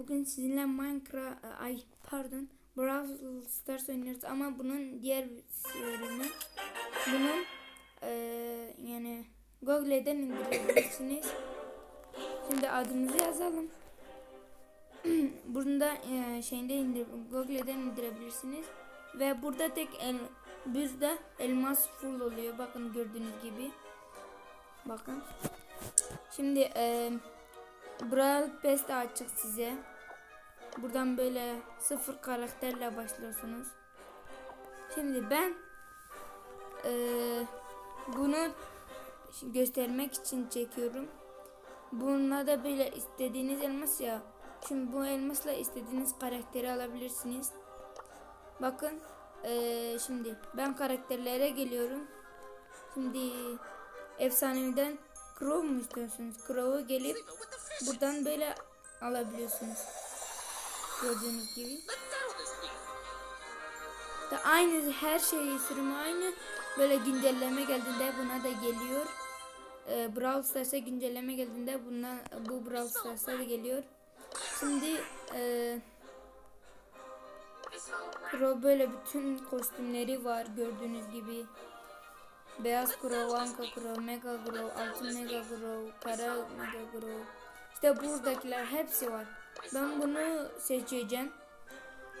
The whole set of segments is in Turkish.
bugün sizinle Minecraft ay pardon Brawl Stars oynuyoruz ama bunun diğer sürümü bunun e, yani Google'den indirebilirsiniz. Şimdi adımızı yazalım. Burada e, şeyinde indir Google'den indirebilirsiniz ve burada tek el bizde elmas full oluyor. Bakın gördüğünüz gibi. Bakın. Şimdi e, Brawl Pass açık size. Buradan böyle sıfır karakterle başlıyorsunuz. Şimdi ben e, bunu göstermek için çekiyorum. Bununla da böyle istediğiniz elmas ya. Şimdi bu elmasla istediğiniz karakteri alabilirsiniz. Bakın e, şimdi ben karakterlere geliyorum. Şimdi efsaneviden Crow mu istiyorsunuz? Crow'u gelip buradan böyle alabiliyorsunuz. Gördüğünüz gibi. Da aynı her şeyi sürümü aynı. Böyle güncelleme geldiğinde buna da geliyor. Ee, Brawl Stars'a güncelleme geldiğinde buna bu Brawl Stars'a da geliyor. Şimdi e, Crow böyle bütün kostümleri var gördüğünüz gibi. Beyaz Crow, Anka Crow, Mega Crow, Altın Mega Crow, Kara Mega Crow. İşte buradakiler hepsi var. Ben bunu seçeceğim.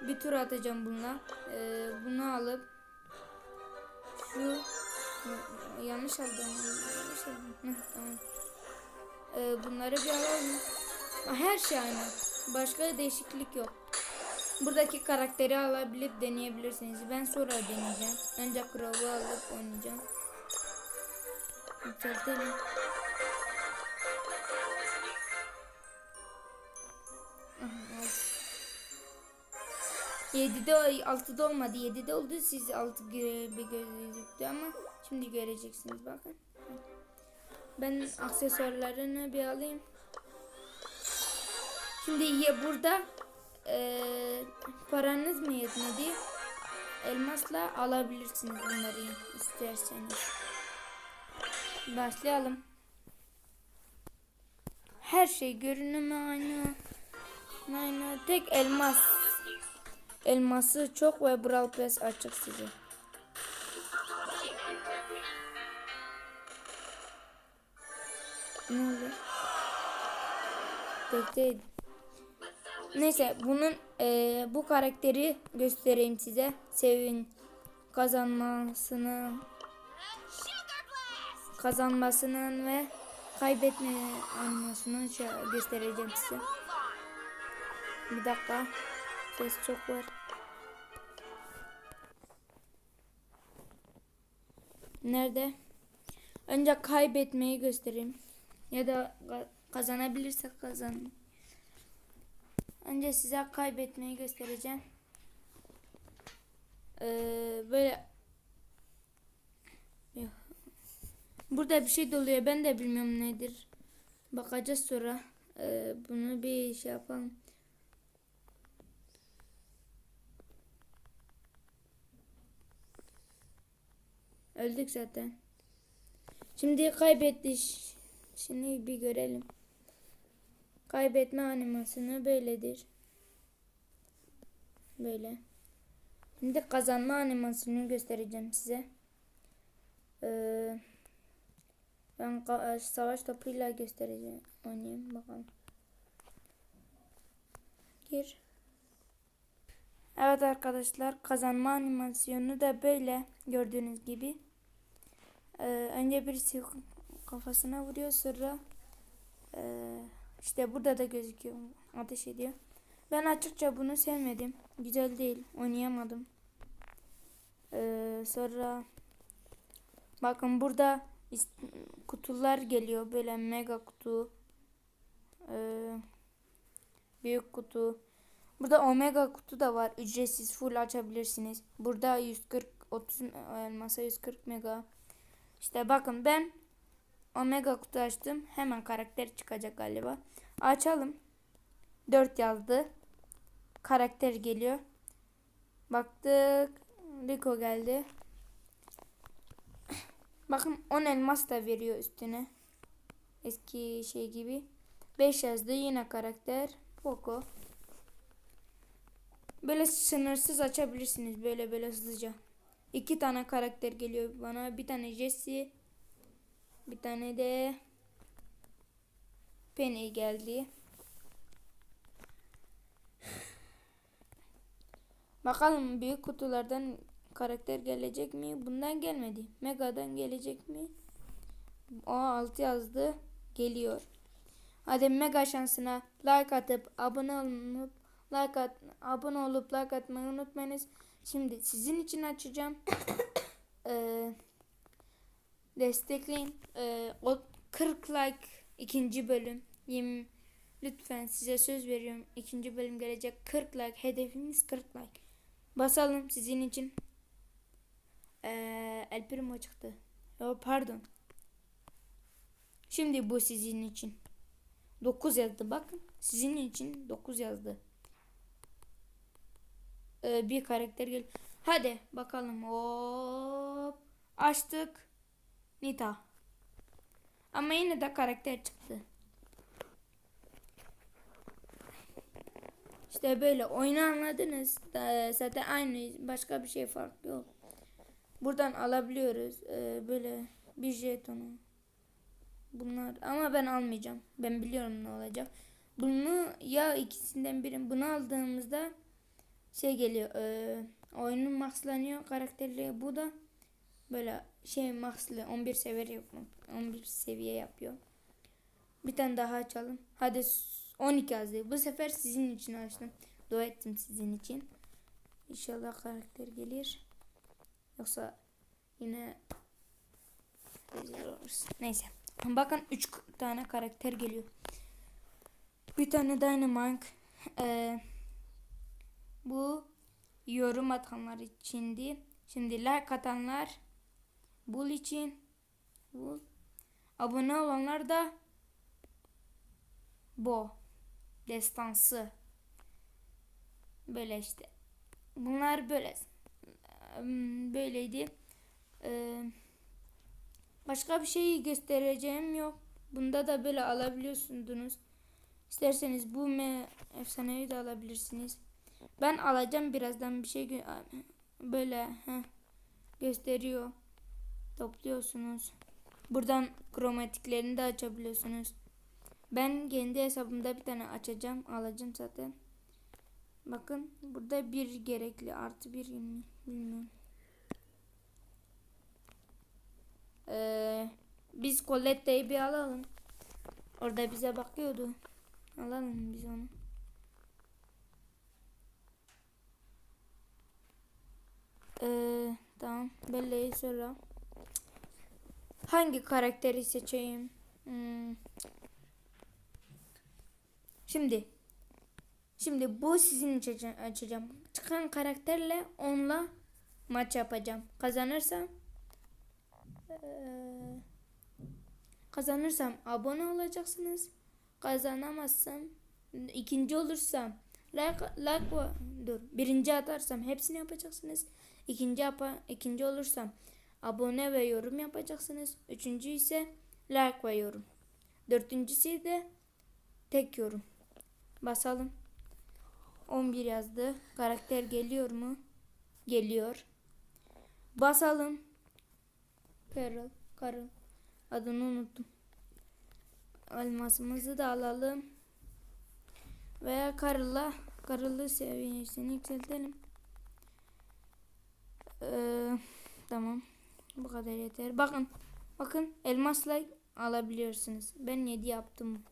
Bir tur atacağım bununla. Ee, bunu alıp şu yanlış aldım. Yanlış aldım. Tamam. Ee, bunları bir alalım. Her şey aynı. Başka değişiklik yok. Buradaki karakteri alabilip deneyebilirsiniz. Ben sonra deneyeceğim. Önce Crow'u alıp oynayacağım. Yükseltelim. 7'de 6'da olmadı. 7'de oldu. Siz 6 gibi gözüktü ama şimdi göreceksiniz bakın. Ben aksesuarlarını bir alayım. Şimdi ye burada eee, paranız mı yetmedi? Elmasla alabilirsiniz bunları isterseniz. Başlayalım. Her şey görünümü aynı. Aynı. Tek elmas. Elması çok ve Brawl Pass açık size. Ne oldu? Bekleyin. Neyse bunun eee, bu karakteri göstereyim size. Sevin kazanmasını kazanmasının ve kaybetme şö- göstereceğim size. Bir dakika. Ses çok var. Nerede? Önce kaybetmeyi göstereyim. Ya da ka- kazanabilirsek kazan. Önce size kaybetmeyi göstereceğim. Ee, böyle. Burada bir şey doluyor. Ben de bilmiyorum nedir. Bakacağız sonra. Ee, bunu bir şey yapalım. Öldük zaten. Şimdi kaybetti. Şimdi bir görelim. Kaybetme animasyonu böyledir. Böyle. Şimdi kazanma animasyonunu göstereceğim size. Ee, ben ka- savaş topuyla göstereceğim. Oynayayım bakalım. Gir. Evet arkadaşlar kazanma animasyonu da böyle gördüğünüz gibi. Ee, önce birisi kafasına vuruyor sonra ee, işte burada da gözüküyor ateş ediyor. Ben açıkça bunu sevmedim. Güzel değil. Oynayamadım. Ee, sonra bakın burada kutular geliyor. Böyle mega kutu. ee, büyük kutu. Burada omega kutu da var. Ücretsiz full açabilirsiniz. Burada 140 30 elmasa 140 mega. İşte bakın ben omega kutu açtım. Hemen karakter çıkacak galiba. Açalım. 4 yazdı. Karakter geliyor. Baktık. Rico geldi. Bakın 10 elmas da veriyor üstüne. Eski şey gibi. 5 yazdı yine karakter. Poco. Böyle sınırsız açabilirsiniz böyle böyle hızlıca. İki tane karakter geliyor bana. Bir tane Jesse. Bir tane de Penny geldi. Bakalım büyük kutulardan karakter gelecek mi? Bundan gelmedi. Mega'dan gelecek mi? O 6 yazdı. Geliyor. Hadi mega şansına like atıp abone olup like at, abone olup like atmayı unutmayınız. Şimdi sizin için açacağım. Ee, destekleyin. Ee, o 40 like ikinci bölüm. Yemin lütfen size söz veriyorum. ikinci bölüm gelecek. 40 like hedefimiz 40 like. Basalım sizin için. Ee, El Primo çıktı. Yo, pardon. Şimdi bu sizin için. 9 yazdı bakın. Sizin için 9 yazdı. Ee, bir karakter gel. Hadi bakalım. Hop. Açtık. Nita. Ama yine de karakter çıktı. İşte böyle oyunu anladınız. Da- Zaten aynı. Başka bir şey farklı yok. Buradan alabiliyoruz. Ee, böyle bir jetonu. Bunlar ama ben almayacağım. Ben biliyorum ne olacak. Bunu ya ikisinden biri bunu aldığımızda şey geliyor. E, oyunun maxlanıyor karakterli. Bu da böyle şey maxlı 11 seviye yapıyor. 11 seviye yapıyor. Bir tane daha açalım. Hadi 12 yazdı. Bu sefer sizin için açtım. Dua ettim sizin için. İnşallah karakter gelir. Yoksa yine. Neyse. Bakın 3 tane karakter geliyor. Bir tane Dynamite. Ee, bu yorum atanlar içindi. Şimdi like atanlar bul için bul. Abone olanlar da bu destansı. Böyle işte. Bunlar böyle böyleydi. Ee, Başka bir şey göstereceğim yok. Bunda da böyle alabiliyorsunuz. İsterseniz bu me efsanevi de alabilirsiniz. Ben alacağım birazdan bir şey böyle heh, gösteriyor. Topluyorsunuz. Buradan kromatiklerini de açabiliyorsunuz. Ben kendi hesabımda bir tane açacağım. Alacağım zaten. Bakın burada bir gerekli artı bir bilmiyorum. Ee, biz Colette'yi bir alalım. Orada bize bakıyordu. Alalım biz onu. Ee, tamam. Belle'yi sonra. Hangi karakteri seçeyim? Hmm. Şimdi. Şimdi bu sizin için açacağım. Çıkan karakterle onunla maç yapacağım. Kazanırsam ee, kazanırsam abone olacaksınız. Kazanamazsam ikinci olursam like like dur birinci atarsam hepsini yapacaksınız. İkinci yapa, ikinci olursam abone ve yorum yapacaksınız. Üçüncü ise like ve yorum. Dördüncüsü de tek yorum. Basalım. 11 yazdı. Karakter geliyor mu? Geliyor. Basalım. Carol, Carol. Adını unuttum. Elmasımızı da alalım. Veya Carol'la Carol'ı seviyesini yükseltelim. Ee, tamam. Bu kadar yeter. Bakın. Bakın elmasla alabiliyorsunuz. Ben 7 yaptım.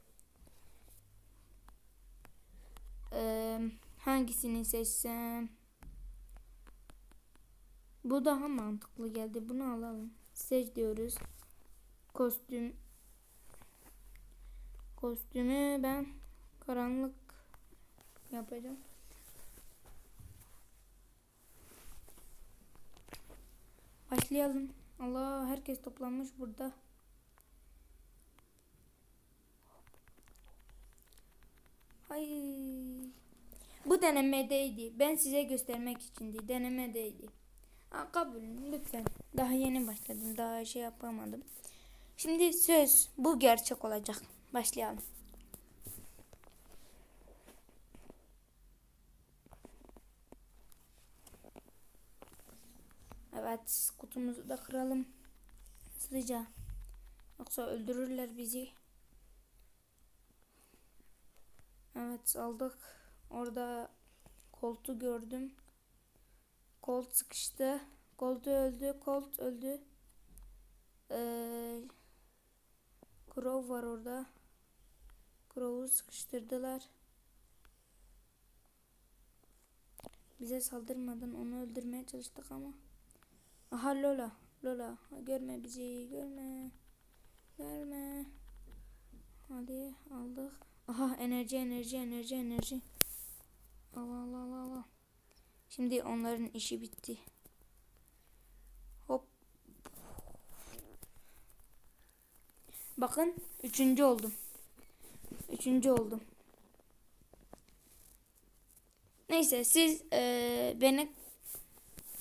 Ee, hangisini seçsem? Bu daha mantıklı geldi. Bunu alalım seç diyoruz. Kostüm kostümü ben karanlık yapacağım. Başlayalım. Allah herkes toplanmış burada. Ay. Bu denemedeydi. Ben size göstermek içindi. Denemedeydi. Ha, kabul lütfen. Daha yeni başladım. Daha şey yapamadım. Şimdi söz bu gerçek olacak. Başlayalım. Evet kutumuzu da kıralım. Hızlıca. Yoksa öldürürler bizi. Evet aldık. Orada koltu gördüm. Colt sıkıştı. Colt öldü. Colt öldü. Ee, Crow var orada. Crow'u sıkıştırdılar. Bize saldırmadan onu öldürmeye çalıştık ama. Aha Lola. Lola. Görme bizi. Görme. Görme. Hadi aldık. Aha enerji enerji enerji enerji. Allah Allah Allah Allah. Şimdi onların işi bitti. Hop. Bakın üçüncü oldum. Üçüncü oldum. Neyse siz eee, beni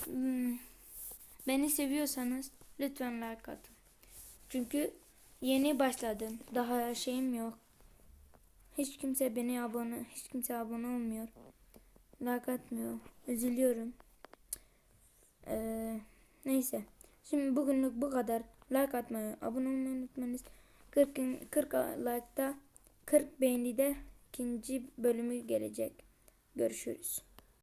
hmm, beni seviyorsanız lütfen like atın. Çünkü yeni başladım. Daha şeyim yok. Hiç kimse beni abone, hiç kimse abone olmuyor. Like atmıyor. Üzülüyorum. Eee, neyse. Şimdi bugünlük bu kadar. Like atmayı, abone olmayı unutmayınız. 40, 40 like'da 40 beğenide ikinci bölümü gelecek. Görüşürüz.